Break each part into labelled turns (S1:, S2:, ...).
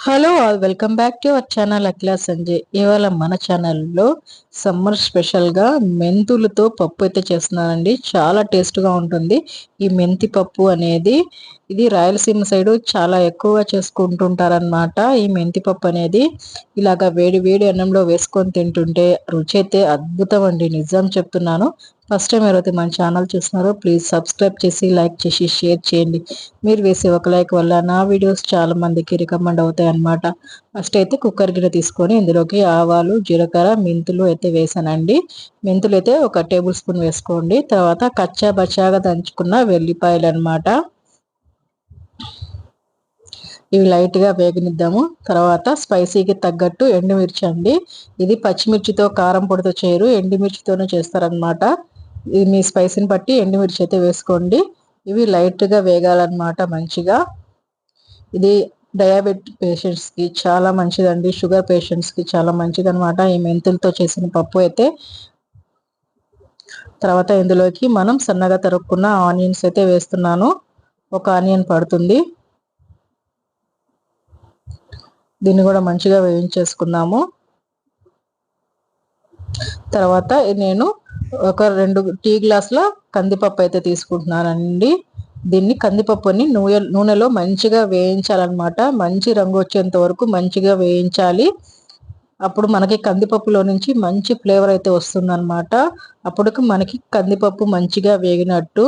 S1: Hello all welcome back to our channel Akhila Sanjay ఇవాళ మన ఛానల్లో సమ్మర్ స్పెషల్గా మెంతులతో పప్పు అయితే చేస్తున్నానండి చాలా టేస్ట్గా ఉంటుంది. ఈ మెంతి పప్పు అనేది ఇది రాయలసీమ సైడు చాలా ఎక్కువగా చేసుకుంటుంటారనమాట ఈ మెంతి పప్పు అనేది ఇలాగా వేడి వేడి అన్నంలో వేసుకొని తింటుంటే రుచి అయితే అద్భుతం అండి. నిజం చెప్తున్నాను. ఫస్ట్ టైం ఎవరైతే మన ఛానల్ చూస్తున్నారో ప్లీజ్ సబ్స్క్రైబ్ చేసి లైక్ చేసి షేర్ చేయండి. మీరు వేసే ఒక లైక్ వల్ల నా వీడియోస్ చాలా మందికి రికమెండ్ అవుతాయి అనమాట ఫస్ట్ అయితే కుక్కర్ గిన్నె తీసుకొని ఇందులోకి ఆవాలు జీలకర్ర మెంతులు అయితే వేసానండి. మెంతులు అయితే ఒక టేబుల్ స్పూన్ వేసుకోండి. తర్వాత కచ్చా బచ్చాగా దంచుకున్న వెల్లిపాయలు అనమాట ఇవి లైట్గా వేగనిద్దాము. తర్వాత స్పైసీకి తగ్గట్టు ఎండుమిర్చి అండి ఇది పచ్చిమిర్చితో కారం పొడితో చేయరు. ఎండుమిర్చితోనే చేస్తారనమాట మీ స్పైసీని బట్టి ఎండుమిర్చి అయితే వేసుకోండి. ఇవి లైట్గా వేగాలన్నమాట మంచిగా. ఇది డయాబెటిక్ పేషెంట్స్కి చాలా మంచిదండి. షుగర్ పేషెంట్స్కి చాలా మంచిది అనమాట ఈ మెంతులతో చేసిన పప్పు అయితే. తర్వాత ఇందులోకి మనం సన్నగా తరుక్కున్న ఆనియన్స్ అయితే వేస్తున్నాను. ఒక ఆనియన్ పడుతుంది. దీన్ని కూడా మంచిగా వేయించేసుకుందాము. తర్వాత నేను ఒక రెండు టీ గ్లాసుల కందిపప్పు అయితే తీసుకుంటున్నానండి. దీన్ని కందిపప్పుని నూనె నూనెలో మంచిగా వేయించాలన్నమాట. మంచి రంగు వచ్చేంత వరకు మంచిగా వేయించాలి. అప్పుడు మనకి కందిపప్పులో నుంచి మంచి ఫ్లేవర్ అయితే వస్తుందన్నమాట. అప్పుడు మనకి కందిపప్పు మంచిగా వేగినట్టు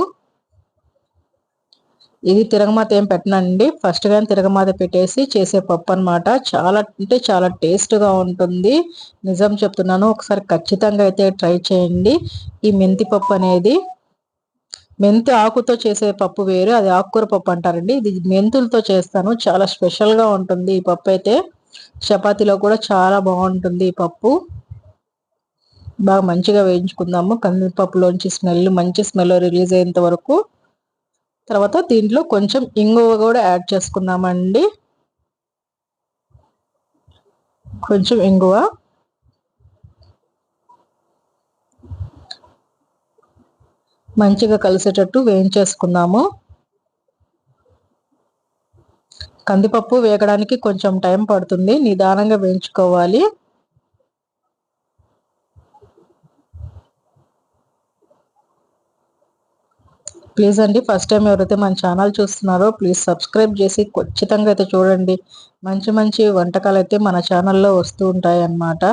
S1: ఇది తిరగమాత ఏం పెట్టనండి? ఫస్ట్ కానీ తిరగమాత పెట్టేసి చేసే పప్పు అనమాట చాలా అంటే చాలా టేస్ట్గా ఉంటుంది. నిజం చెప్తున్నాను ఒకసారి ఖచ్చితంగా అయితే ట్రై చేయండి. ఈ మెంతి పప్పు అనేది మెంతి ఆకుతో చేసే పప్పు వేరు అది ఆకుకూర పప్పు అంటారండి. ఇది మెంతులతో చేస్తాను. చాలా స్పెషల్గా ఉంటుంది ఈ పప్పు అయితే. చపాతీలో కూడా చాలా బాగుంటుంది ఈ పప్పు. బాగా మంచిగా వేయించుకుందాము. కందిపప్పులోంచి స్మెల్ మంచి స్మెల్ రిలీజ్ అయ్యేంత వరకు. తర్వాత దీంట్లో కొంచెం ఇంగువ కూడా యాడ్ చేసుకుందామండి. కొంచెం ఇంగువ. మంచిగా కలిసేటట్టు వేయించేసుకుందాము. కందిపప్పు వేగడానికి కొంచెం టైం పడుతుంది. నిదానంగా వేయించుకోవాలి. ప్లీజ్ అండి ఫస్ట్ టైం ఎవరైతే మన ఛానల్ చూస్తున్నారో ప్లీజ్ సబ్స్క్రైబ్ చేసి ఖచ్చితంగా అయితే చూడండి. మంచి మంచి వంటకాలు అయితే మన ఛానల్లో వస్తూ ఉంటాయి అన్నమాట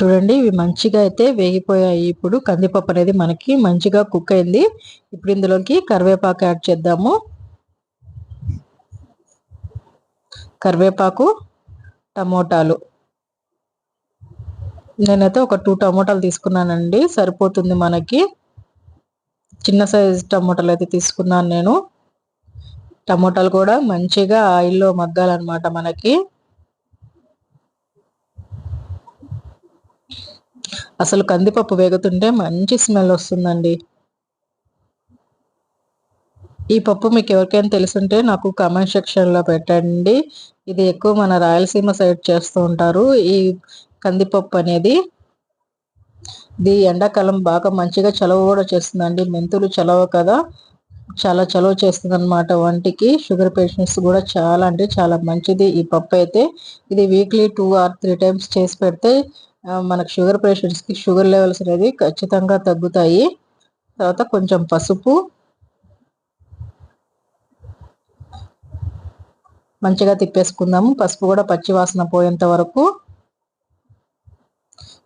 S1: చూడండి ఇవి మంచిగా అయితే వేగిపోయాయి. ఇప్పుడు కందిపప్పు అనేది మనకి మంచిగా కుక్ అయింది. ఇప్పుడు ఇందులోకి కరివేపాకు యాడ్ చేద్దాము. కరివేపాకు టమోటాలు. నేనైతే ఒక టూ టమోటాలు తీసుకున్నానండి. సరిపోతుంది మనకి. చిన్న సైజ్ టమోటాలు అయితే తీసుకున్నాను నేను. టమోటాలు కూడా మంచిగా ఆయిల్లో మగ్గాలన్నమాట మనకి. అసలు కందిపప్పు వేగుతుంటే మంచి స్మెల్ వస్తుందండి. ఈ పప్పు మీకు ఎవరికైనా తెలుసుంటే నాకు కామెంట్ సెక్షన్లో పెట్టండి. ఇది ఎక్కువ మన రాయలసీమ సైడ్ చేస్తూ ఉంటారు. ఈ కందిపప్పు అనేది ఇది ఎండాకాలం బాగా మంచిగా చలవ కూడా చేస్తుందండి. మెంతులు చలవ కదా చాలా చలవ చేస్తుంది అనమాట వంటికి షుగర్ పేషెంట్స్ కూడా చాలా అంటే చాలా మంచిది ఈ పప్పు అయితే. ఇది weekly two or three times చేసి పెడితే మనకు షుగర్ పేషెంట్స్కి షుగర్ లెవెల్స్ అనేది ఖచ్చితంగా తగ్గుతాయి. తర్వాత కొంచెం పసుపు. మంచిగా తిప్పేసుకుందాము పసుపు కూడా పచ్చి వాసన పోయేంత వరకు.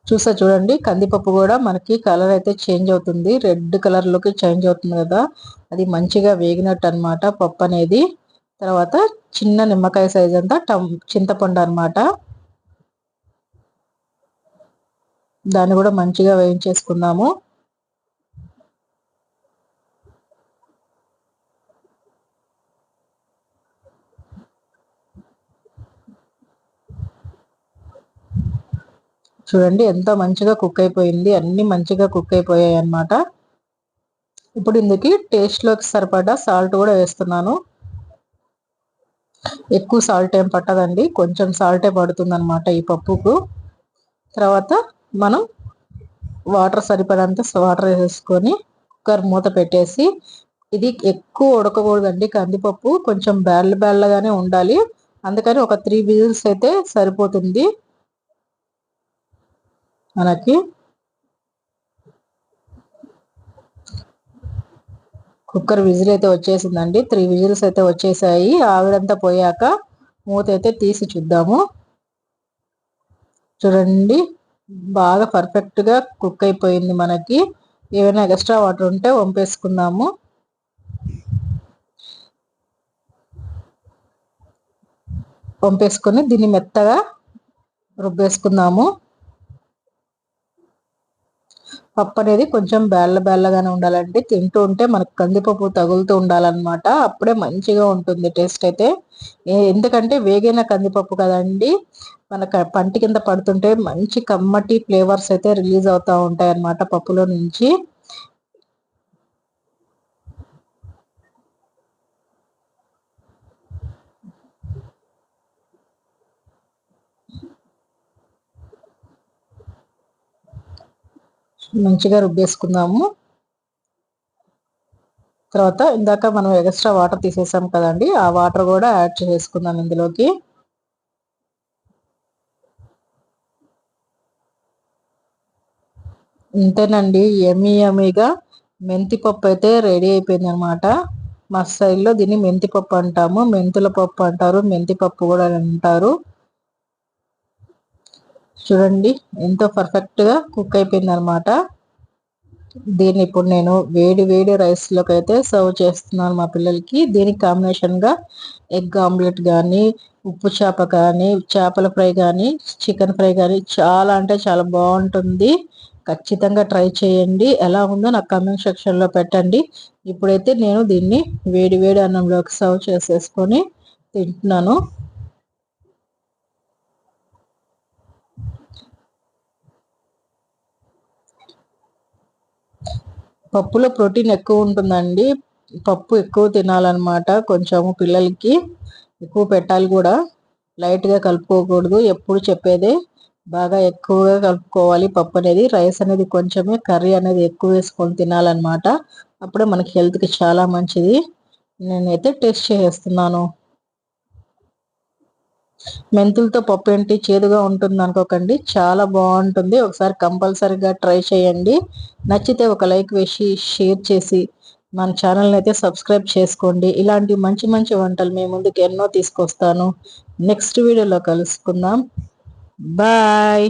S1: చూసా చూడండి కందిపప్పు కూడా మనకి కలర్ అయితే చేంజ్ అవుతుంది. రెడ్ కలర్లోకి చేంజ్ అవుతుంది కదా. అది మంచిగా వేగినట్టు అనమాట పప్పు అనేది. తర్వాత చిన్న నిమ్మకాయ సైజ్ అంతా చింతపండు అనమాట దాన్ని కూడా మంచిగా వేయించేసుకుందాము. చూడండి ఎంత మంచిగా కుక్ అయిపోయింది. అన్ని మంచిగా కుక్ అయిపోయాయి అన్నమాట. ఇప్పుడు ఇందుకి టేస్ట్లోకి సరిపడా సాల్ట్ కూడా వేస్తున్నాను. ఎక్కువ సాల్ట్ ఏం పట్టదండి. కొంచెం సాల్టే పడుతుంది అనమాట ఈ పప్పుకు. తర్వాత మనం వాటర్ సరిపడంత వాటర్ వేసుకొని కుక్కర్ మూత పెట్టేసి ఇది ఎక్కువ ఉడకకూడదండి కందిపప్పు. కొంచెం బేళ్ళ బేళ్ళగానే ఉండాలి. అందుకని ఒక త్రీ విజిల్స్ అయితే సరిపోతుంది. మనకి కుక్కర్ విజిల్ అయితే వచ్చేసిందండి. త్రీ విజిల్స్ అయితే వచ్చేసాయి. ఆవిడంతా పోయాక మూత అయితే తీసి చూద్దాము. చూడండి. బాగా పర్ఫెక్ట్గా కుక్ అయిపోయింది మనకి. ఏమైనా ఎక్స్ట్రా వాటర్ ఉంటే వంపేసుకుందాము. వంపేసుకొని దీన్ని మెత్తగా రుబ్బేసుకుందాము. పప్పు అనేది కొంచెం బేళ్ళ బేళ్ళగానే ఉండాలండి. తింటూ ఉంటే మనకు కందిపప్పు తగులుతూ ఉండాలన్నమాట. అప్పుడే మంచిగా ఉంటుంది టేస్ట్ అయితే. ఎందుకంటే వేగైన కందిపప్పు కదండి. మన పంటి కింద పడుతుంటే మంచి కమ్మటి ఫ్లేవర్స్ అయితే రిలీజ్ అవుతూ ఉంటాయి అన్నమాట పప్పులో నుంచి. మంచిగా రుబ్బేసుకుందాము తర్వాత ఇందాక మనం ఎక్స్ట్రా వాటర్ తీసేసాం కదండి ఆ వాటర్ కూడా యాడ్ చేసుకుందాం ఇందులోకి. ఇంతేనండి ఎమీ ఎమీగా మెంతి పప్పు అయితే రెడీ అయిపోయింది అనమాట మా స్టైల్లో దీన్ని మెంతి పప్పు అంటాము. మెంతుల పప్పు అంటారు మెంతి పప్పు కూడా అంటారు. చూడండి ఎంతో పర్ఫెక్ట్గా కుక్ అయిపోయింది అనమాట దీన్ని ఇప్పుడు నేను వేడి వేడి రైస్లోకి అయితే సర్వ్ చేస్తున్నాను మా పిల్లలకి. దీనికి కాంబినేషన్గా ఎగ్ ఆమ్లెట్ కానీ ఉప్పు చేప కానీ చేపల ఫ్రై కానీ చికెన్ ఫ్రై కానీ చాలా అంటే చాలా బాగుంటుంది. ఖచ్చితంగా ట్రై చేయండి. ఎలా ఉందో నాకు కమెంట్ సెక్షన్లో పెట్టండి. ఇప్పుడైతే నేను దీన్ని వేడి వేడి అన్నంలోకి సర్వ్ చేసేసుకొని తింటున్నాను. పప్పులో ప్రోటీన్ ఎక్కువ ఉంటుందండి. పప్పు ఎక్కువ తినాలన్నమాట కొంచెము పిల్లలకి. ఎక్కువ పెట్టాలి కూడా. లైట్గా కలుపుకోకూడదు. ఎప్పుడు చెప్పేదే బాగా ఎక్కువగా కలుపుకోవాలి పప్పు అనేది. రైస్ అనేది కొంచెమే కర్రీ అనేది ఎక్కువ వేసుకొని తినాలన్నమాట. అప్పుడే మనకి హెల్త్కి చాలా మంచిది. నేనైతే టేస్ట్ చేస్తున్నాను. మెంతులతో పప్పు ఏంటి? చేదుగా ఉంటుంది అనుకోకండి. చాలా బాగుంటుంది. ఒకసారి కంపల్సరీగా ట్రై చేయండి. నచ్చితే ఒక లైక్ వేసి షేర్ చేసి మన ఛానల్ని అయితే సబ్స్క్రైబ్ చేసుకోండి. ఇలాంటి మంచి మంచి వంటలు మీ ముందుకు ఎన్నో తీసుకొస్తాను. నెక్స్ట్ వీడియోలో కలుసుకుందాం. బాయ్.